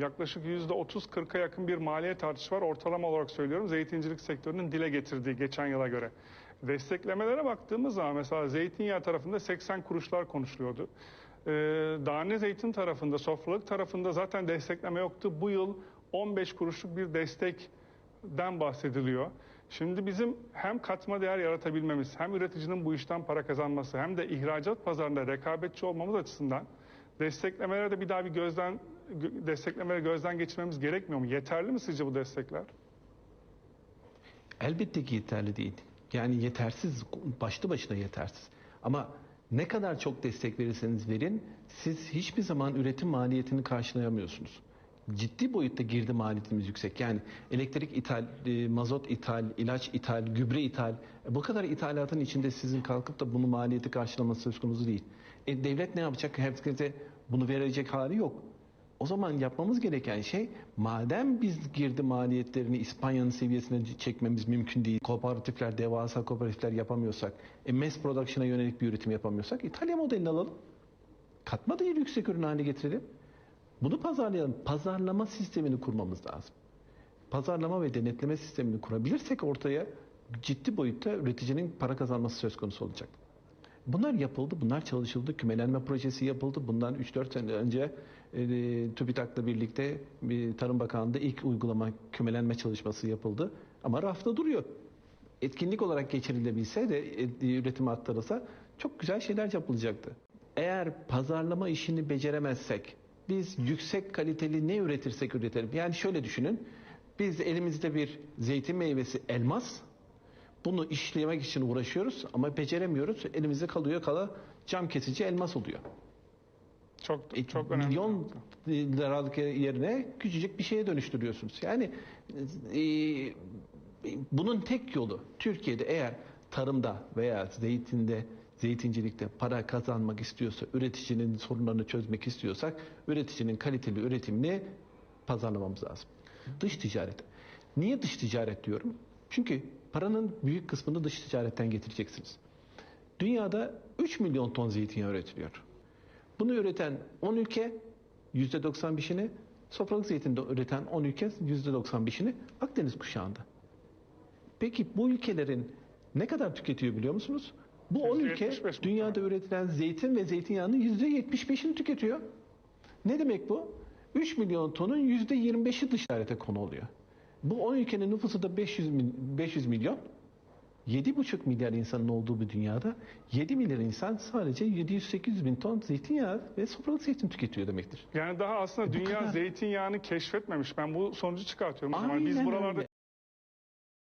Yaklaşık %30-40'a yakın bir maliyet artışı var. Ortalama olarak söylüyorum zeytincilik sektörünün dile getirdiği geçen yıla göre. Desteklemelere baktığımız zaman mesela zeytinyağı tarafında 80 kuruşlar konuşuluyordu. Ee, Dane zeytin tarafında, sofralık tarafında zaten destekleme yoktu. Bu yıl 15 kuruşluk bir destekten bahsediliyor. Şimdi bizim hem katma değer yaratabilmemiz, hem üreticinin bu işten para kazanması, hem de ihracat pazarında rekabetçi olmamız açısından desteklemelere de bir daha bir gözden gö- desteklemeleri gözden geçirmemiz gerekmiyor mu? Yeterli mi sizce bu destekler? Elbette ki yeterli değil. Yani yetersiz, başlı başına yetersiz. Ama ne kadar çok destek verirseniz verin, siz hiçbir zaman üretim maliyetini karşılayamıyorsunuz. Ciddi boyutta girdi maliyetimiz yüksek. Yani elektrik ithal, e, mazot ithal, ilaç ithal, gübre ithal. E, Bu kadar ithalatın içinde sizin kalkıp da bunu maliyeti karşılaması söz konusu değil. E, devlet ne yapacak? Herkese bunu verecek hali yok. O zaman yapmamız gereken şey madem biz girdi maliyetlerini İspanya'nın seviyesine çekmemiz mümkün değil. Kooperatifler, devasa kooperatifler yapamıyorsak, e, mass production'a yönelik bir üretim yapamıyorsak İtalya modelini alalım. Katma değeri yüksek ürün haline getirelim. Bunu pazarlayalım. Pazarlama sistemini kurmamız lazım. Pazarlama ve denetleme sistemini kurabilirsek ortaya ciddi boyutta üreticinin para kazanması söz konusu olacak. Bunlar yapıldı, bunlar çalışıldı. Kümelenme projesi yapıldı. Bundan 3-4 sene önce e, TÜBİTAK'la birlikte bir Tarım Bakanlığı'nda ilk uygulama kümelenme çalışması yapıldı. Ama rafta duruyor. Etkinlik olarak geçirilebilse de e, üretim arttırılsa çok güzel şeyler yapılacaktı. Eğer pazarlama işini beceremezsek, biz yüksek kaliteli ne üretirsek üretelim. Yani şöyle düşünün, biz elimizde bir zeytin meyvesi elmas, bunu işlemek için uğraşıyoruz ama beceremiyoruz. Elimizde kalıyor kala cam kesici elmas oluyor. Çok E, çok önemli. milyon liralık yerine küçücük bir şeye dönüştürüyorsunuz. Yani e, bunun tek yolu Türkiye'de eğer tarımda veya zeytinde zeytincilikte para kazanmak istiyorsa, üreticinin sorunlarını çözmek istiyorsak, üreticinin kaliteli üretimini pazarlamamız lazım. Dış ticaret. Niye dış ticaret diyorum? Çünkü paranın büyük kısmını dış ticaretten getireceksiniz. Dünyada 3 milyon ton zeytinyağı üretiliyor. Bunu üreten 10 ülke %95'ini, sofralık zeytinde üreten 10 ülke %95'ini Akdeniz kuşağında. Peki bu ülkelerin ne kadar tüketiyor biliyor musunuz? Bu 10 ülke %75 dünyada üretilen zeytin ve zeytinyağının %75'ini tüketiyor. Ne demek bu? 3 milyon tonun %25'i dış ticarete konu oluyor. Bu 10 ülkenin nüfusu da 500, mil- 500 milyon. 7,5 milyar insanın olduğu bir dünyada 7 milyar insan sadece 700-800 bin ton zeytinyağı ve sofralık zeytin tüketiyor demektir. Yani daha aslında E, dünya kadar. zeytinyağını keşfetmemiş. Ben bu sonucu çıkartıyorum. o zaman. Aynen Biz buralarda öyle.